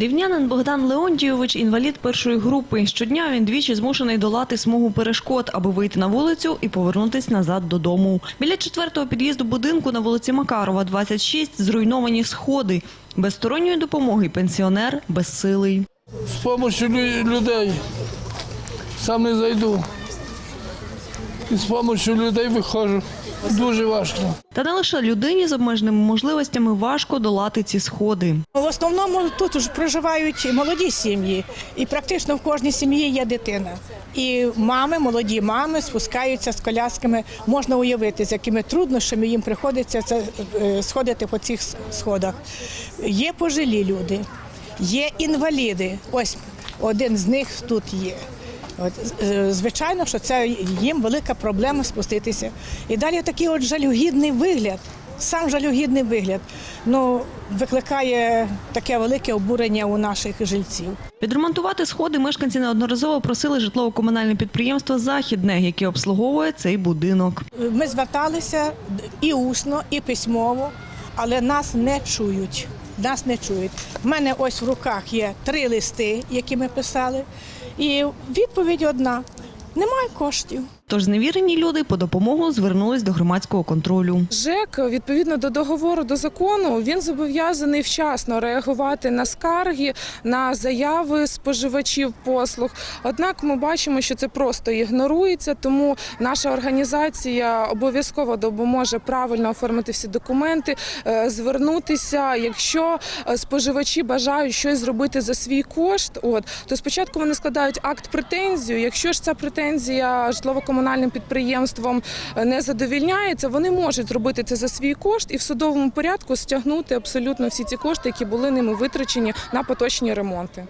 Рівнянин Богдан Леонтійович – інвалід першої групи. Щодня він двічі змушений долати смугу перешкод, аби вийти на вулицю і повернутись назад додому. Біля четвертого під'їзду будинку на вулиці Макарова, 26, зруйновані сходи. Без сторонньої допомоги пенсіонер безсилий. З допомогою людей сам не зайду. І з допомогою людей виходжу. Дуже важко. Та не лише людині з обмеженими можливостями важко долати ці сходи. В основному тут ж проживають молоді сім'ї, і практично в кожній сім'ї є дитина. І мами, молоді мами спускаються з колясками. Можна уявити, з якими труднощами їм приходиться це, е, сходити по цих сходах. Є пожилі люди, є інваліди. Ось один з них тут є. От, е, звичайно, що це їм велика проблема спуститися. І далі такий от жалюгідний вигляд, сам жалюгідний вигляд, ну, викликає таке велике обурення у наших жильців. Відремонтувати сходи мешканці неодноразово просили житлово-комунальне підприємство «Західне», яке обслуговує цей будинок. Ми зверталися і усно, і письмово, але нас не чують. Нас не чують. У мене ось в руках є три листи, які ми писали, і відповідь одна: немає коштів. Тож зневірені люди по допомогу звернулись до громадського контролю. ЖЕК відповідно до договору до закону він зобов'язаний вчасно реагувати на скарги, на заяви споживачів послуг. Однак ми бачимо, що це просто ігнорується, тому наша організація обов'язково допоможе правильно оформити всі документи, е, звернутися. Якщо е, споживачі бажають щось зробити за свій кошт, от то спочатку вони складають акт претензію. Якщо ж ця претензія житлово-комунальним підприємством е, не задовільняється, вони можуть зробити це за свій кошт і в судовому порядку стягнути абсолютно всі ці кошти, які були ними витрачені на поточні ремонти.